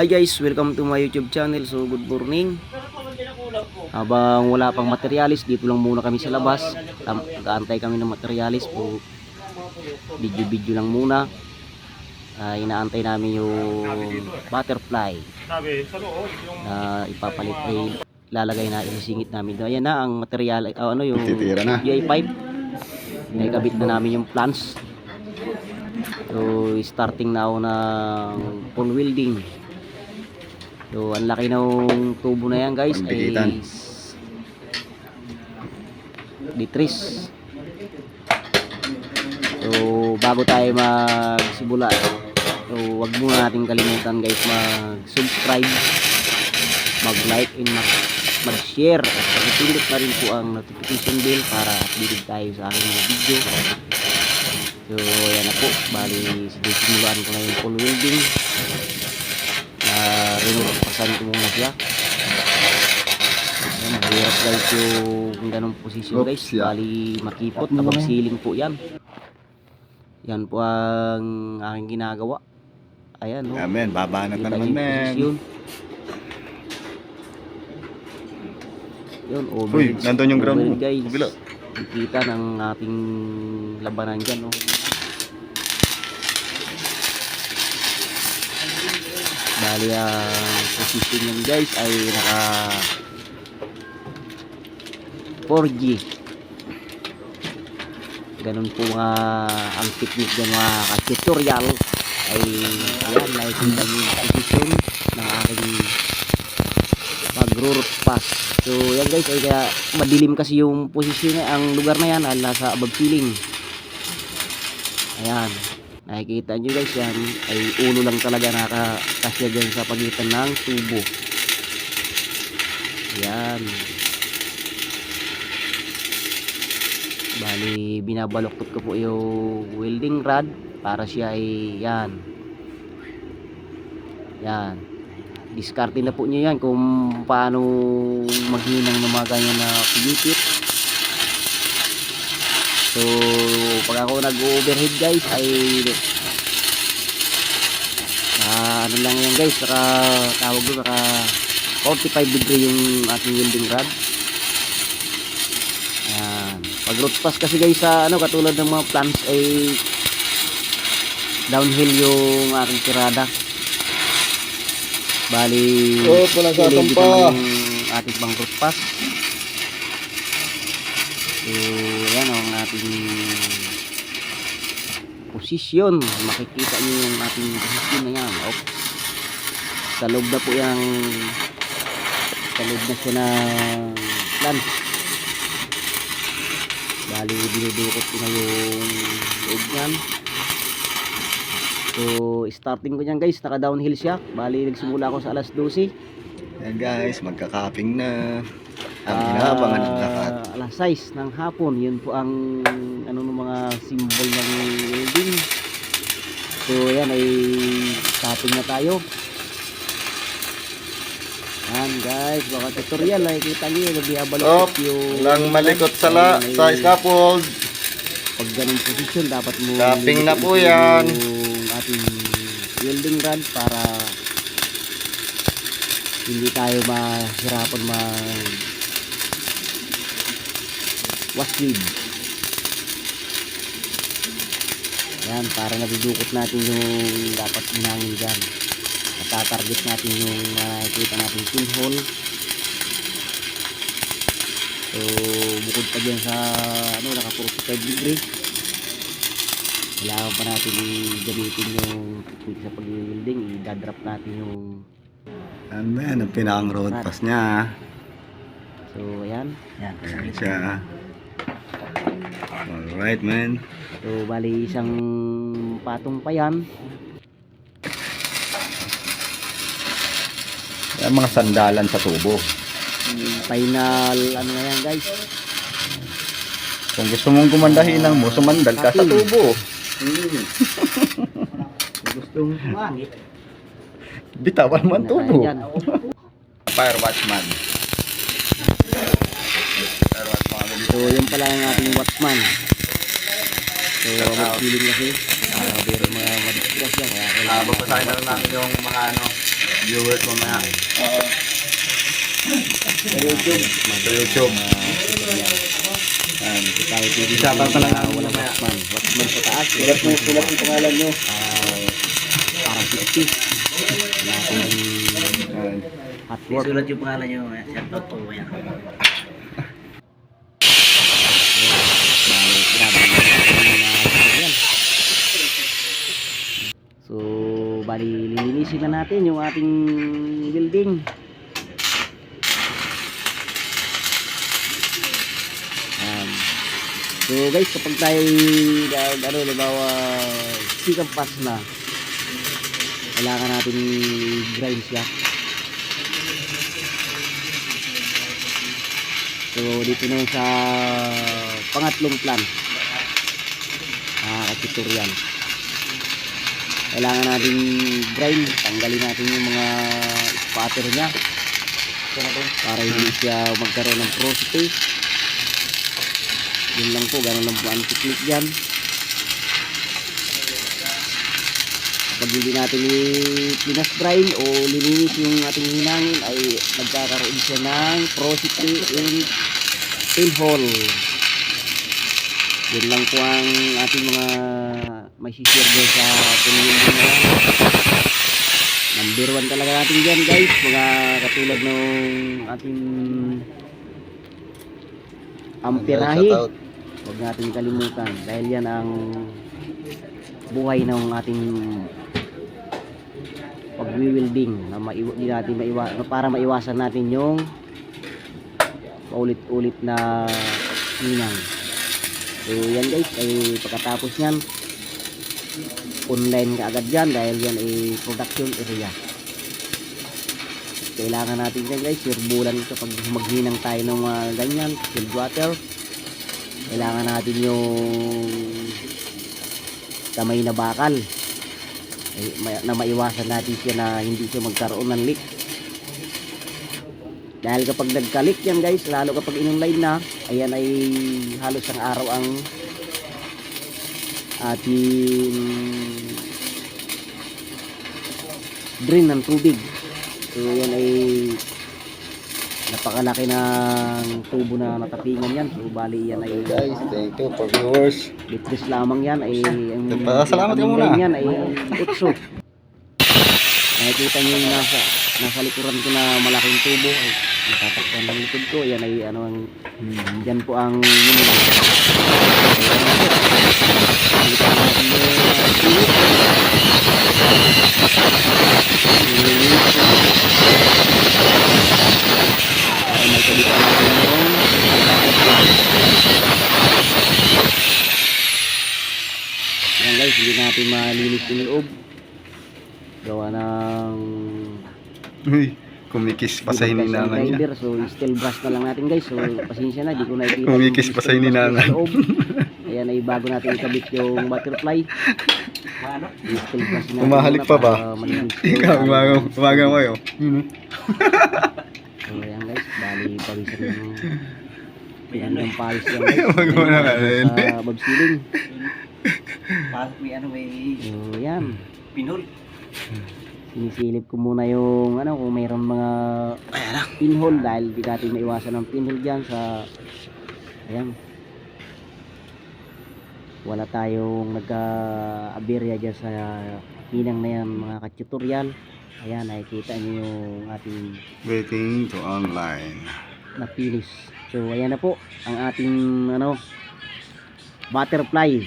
Hi guys, welcome to my YouTube channel. So good morning. Habang wala pang materialis, dito lang muna kami sa labas. Nag-aantay kami ng materialis po. Video-video lang muna. Ah, inaantay namin yung butterfly na ipapalit ay lalagay na isisingit namin. Ayan na ang material, ah, ano yung. UI pipe. Naikabit na namin yung plans. So, starting na ako ng full welding. So, ang laki ng tubo na yan guys ay ditris. So, bago tayo magsimula, so, wag muna natin kalimutan guys mag-subscribe, mag-like, and mag- mag-share. At pag-pindot na rin po ang notification bell para updated tayo sa aking mga video. So, yan na po. Bali, sinisimulaan ko na yung full welding. Na rinurpasan ko muna siya. Ayan, mahirap guys yung ganong posisyon guys. Bali, makipot. Kapag ceiling po yan. Yan po ang aking ginagawa. Ayan, no? Amen, Kita na niyo naman men. posisyon. Yun, over Uy, nandun yung ground mo. Kabila. Kita ng ating labanan dyan, no? Bali, ang position yan guys ay naka 4G. Ganun po mga ang technique dyan mga ka-tutorial ay ayan, nakikita niyo yung position ng aking magro-root pass. So yan guys ay kaya madilim kasi yung posisyon na ang lugar na yan ay nasa above ceiling. Ayan. Nakikita nyo guys yan ay ulo lang talaga nakakasya dyan sa pagitan ng tubo. Ayan. Bali binabaloktot ko po yung welding rod para siya ay yan. Yan diskarte na po nyo yan kung paano maghinang ng mga ganyan na pigipit so pag ako nag-overhead guys ay ah, ano lang yan guys saka tawag doon saka 45 degree yung ating welding rod Ayan. pag root pass kasi guys sa ano katulad ng mga plants ay downhill yung aking tirada Bali, Oh, pala sa tampa. ating bang root pass. So, ating posisyon. Makikita niyo yung ating posisyon na yan. Op. Sa loob na po yung sa loob na siya ng plant. Bali, dinudukot ko na yung loob niyan. So, starting ko niyan guys, naka downhill siya. Bali, nagsimula ako sa alas 12. Ayan guys, magka-capping na. Ang Ah, inaabangan ng lahat. 6 ng hapon. Yun po ang ano ng mga symbol ng welding. So, yan ay starting na tayo. Yan guys, baka tutorial ay kita niyo nabihabalot Op, yung Lang malikot sa, la, Ayan, sa ay- scaffold. pag ganun posisyon dapat mo Tapping na po yan. yung ating welding rod para hindi tayo mahirapan mag waswid yan para nadudukot natin yung dapat hinangin dyan. Natatarget natin yung nakikita natin pinhole. So bukod pa dyan sa ano naka 45 degree. Kailangan pa natin i-gamitin yung technique sa pag-welding. I-drop natin yung Amen, ang pinakang road pass niya. so ayan. Yan Ayan siya. Alright man. so bali isang patong pa yan Ayan mga sandalan sa tubo. Final ano na yan guys Kung gusto mong gumandahin ng mo, sumandal ka sa tubo. gustong mangit Bitawan man tubo. Yan. Fire watchman. Fire watchman. So yun pala ang ating watchman so mag-feeling kasi uh, pero mga madiscuss yan kaya Ah, babasahin na lang natin yung mga ano, viewers mo na. sa YouTube. Sa YouTube. Um, tayo pwede Shoutout na lang natin walang mamaya. Watchman. Watchman sa taas. Sulat mo, sulat yung pangalan nyo. Uh, parang 50. Na Ayan. hot work. Sulat yung pangalan nyo. Shoutout po yan. Bali, lilinisin na natin yung ating building. Um, so guys, kapag tayo ano, nabawa sikang pass na, kailangan natin grind siya. So, dito na sa pangatlong plan. Ah, tutorial. Kailangan natin grind, tanggalin natin yung mga spatter niya para hindi siya magkaroon ng porosity. Yun lang po, ganun lang po ang technique dyan. Kapag hindi natin i-pinas grind o lininis yung ating hinangin ay nagkakaroon siya ng porosity in pinhole. Yun lang po ang ating mga may share dyan sa pinili na yan. Number one talaga natin dyan guys. Mga katulad ng ating amperahe. Huwag natin kalimutan dahil yan ang buhay ng ating pag-wielding na maiwa, di natin maiwa, para maiwasan natin yung paulit-ulit na hinang. So yan guys, ay pagkatapos yan, online ka agad yan dahil yan ay production area. Kailangan natin yan guys, sirbulan kapag maghinang tayo ng mga ganyan, filled water. Kailangan natin yung kamay na bakal ay, ma- na maiwasan natin siya na hindi siya magkaroon ng leak. Dahil kapag nagka-leak yan guys, lalo kapag in-online na, ayan ay halos ang araw ang ating drain ng tubig. So yan ay napakalaki ng tubo na natapingan yan. So bali yan ay Guys, thank you for viewers. litris lamang yan ay ang Nagpasalamat ka muna. yan ay utso. Nakikita niyo yung nasa nasa likuran ko na malaking tubo ay natatakpan ng likod ko. Yan ay ano ang hmm, yan po ang yun lang. Yan guys, hindi natin malinis yung loob. Gawa ng kumikis pa sa hininangan niya. grinder. So, steel brush na lang natin guys. So, pasensya na, di ko nakikita. Kumikis yung pa sa hininangan. Ayan ay bago natin ikabit yung butterfly. Yung steel brush Umahalik pa ba? yung Ikaw, umaga, umaga mo yun. So, ayan guys, bali pawisan yung Ayan yung pawis yan guys. Wag mo na nga, Ayan, Sa bob ceiling. May ano may So, ayan. pinol? Sinisilip ko muna yung ano kung mayroon mga pinhole dahil di natin maiwasan ang pinhole dyan sa ayan. Wala tayong nagka-aberya dyan sa hinang na yan mga ka-tutorial. Ayan nakikita niyo yung ating Waiting to online. na finish so ayan na po ang ating ano butterfly